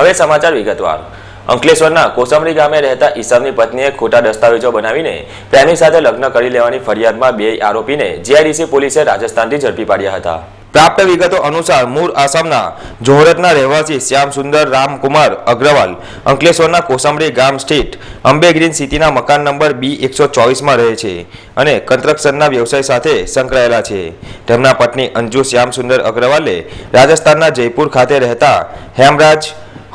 હવે સમાચાર વિગતવાર. અંકલેશ્વરના કોસંબડી ગામે રહેતા ઈસમની પત્નીએ ખોટા દસ્તાવેજો બનાવીને પ્રેમી સાથે લગ્ન કરી લેવાની ફરિયાદમાં બે આરોપીને જીઆઈડીસી પોલીસે રાજસ્થાનથી ઝડપી પાડ્યા હતા. પ્રાપ્ત વિગતો અનુસાર મૂળ આસામના જોહરતના રહેવાસી શ્યામ સુંદર રામકુમાર અગ્રવાલ અંકલેશ્વરના કોસંબડી ગામ સ્થિત અંબે ગ્રીન સિટીના મકાન નંબર બી એકસો ચોવીસમાં રહે છે અને કન્સ્ટ્રક્શનના વ્યવસાય સાથે સંકળાયેલા છે. તેમના પત્ની અંજુ શ્યામ સુંદર અગ્રવાલે રાજસ્થાનના જયપુર ખાતે રહેતા હેમરાજ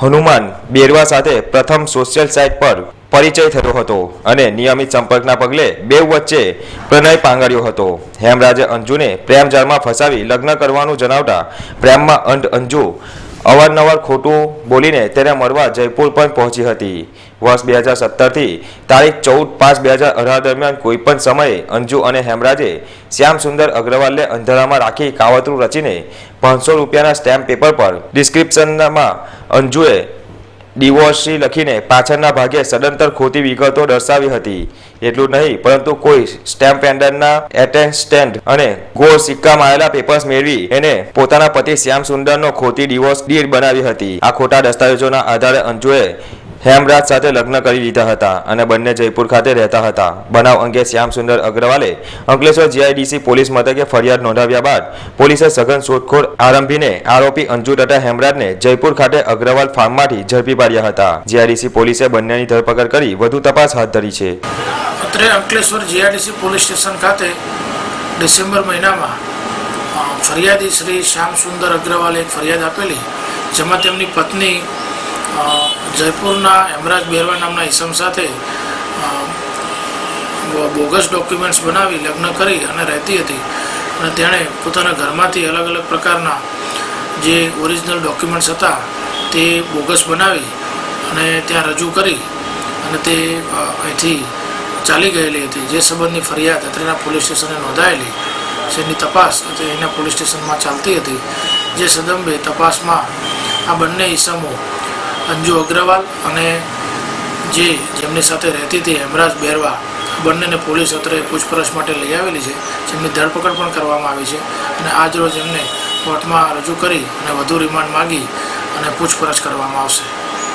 હનુમાન બેરવા સાથે પ્રથમ સોશિયલ સાઇટ પર પરિચય થયો હતો અને નિયમિત સંપર્કના પગલે બે વચ્ચે પ્રણય પાંગર્યો હતો. હેમરાજે અંજુને પ્રેમ જાળમાં ફસાવી લગ્ન કરવાનું જણાવતા પ્રેમમાં અંધ અંજુ અવારનવાર ખોટું બોલીને તેને મળવા જયપુર પણ પહોંચી હતી. વર્ષ બે હજાર સત્તરથી તારીખ ચૌદ પાંચ બે હજાર અઢાર દરમિયાન કોઈપણ સમયે અંજુ અને હેમરાજે શ્યામ સુંદર અગ્રવાલને અંધારામાં રાખી કાવતરું રચીને પાંચસો રૂપિયાના સ્ટેમ્પ પેપર પર ડિસ્ક્રિપ્શનમાં અંજુએ ડિવોર્સી લખીને પાછળના ભાગે સદંતર ખોટી વિગતો દર્શાવી હતી. એટલું નહીં, પરંતુ કોઈ સ્ટેમ્પ પેન્ડરના એટેન્સ્ટેન્ટ અને ગોળ સિક્કા આવેલા પેપર્સ મેળવી એને પોતાના પતિ શ્યામ સુંદરનો ખોટી ડિવોર્સ ડીડ બનાવી હતી. આ ખોટા દસ્તાવેજોના આધારે અંજુએ હેમરાજ સાથે લગ્ન કરી લીધા હતા અને બંને જયપુર ખાતે રહેતા હતા. બનાવ અંગે શ્યામ સુંદર અગ્રવાલે અંકલેશ્વર જીઆઈડીસી પોલીસ મથકે ફરિયાદ નોંધાવ્યા બાદ પોલીસે સઘન શોધખોળ આરંભીને આરોપી અંજુ તથા હેમરાજને જયપુર ખાતે અગ્રવાલ ફાર્મમાંથી ઝડપી પાડ્યા હતા. જીઆઈડીસી પોલીસે બંનેની ધરપકડ કરી વધુ તપાસ હાથ ધરી છે. અત્રે અંકલેશ્વર જીઆઈડીસી પોલીસ સ્ટેશન ખાતે ડિસેમ્બર મહિનામાં ફરિયાદી શ્રી શ્યામ સુંદર અગ્રવાલે એક ફરિયાદ આપેલી, જેમાં તેમની પત્ની જયપુરના હેમરાજ બેરવા નામના ઈસમ સાથે બોગસ ડોક્યુમેન્ટ્સ બનાવી, લગ્ન કરી અને રહેતી હતી. અને તેણે પોતાના ઘરમાંથી અલગ અલગ પ્રકારના જે ઓરિજિનલ ડોક્યુમેન્ટ્સ હતા, તે બોગસ બનાવી અને ત્યાં રજૂ કરી અને તે અહીંથી ચાલી ગયેલી હતી. જે સંબંધની ફરિયાદ અત્રેના પોલીસ સ્ટેશને નોંધાયેલી, જેની તપાસ અત્રે એના પોલીસ સ્ટેશનમાં ચાલતી હતી. જે સદંબે તપાસમાં આ બંને ઈસમો અંજુ અગ્રવાલ અને જે જેમની સાથે રહેતી હતી હેમરાજ બેરવા, બંનેને પોલીસ અત્રે પૂછપરછ માટે લઈ આવેલી છે. જેમની ધરપકડ પણ કરવામાં આવી છે અને આજ રોજ એમને કોર્ટમાં રજૂ કરી અને વધુ રિમાન્ડ માગી અને પૂછપરછ કરવામાં આવશે.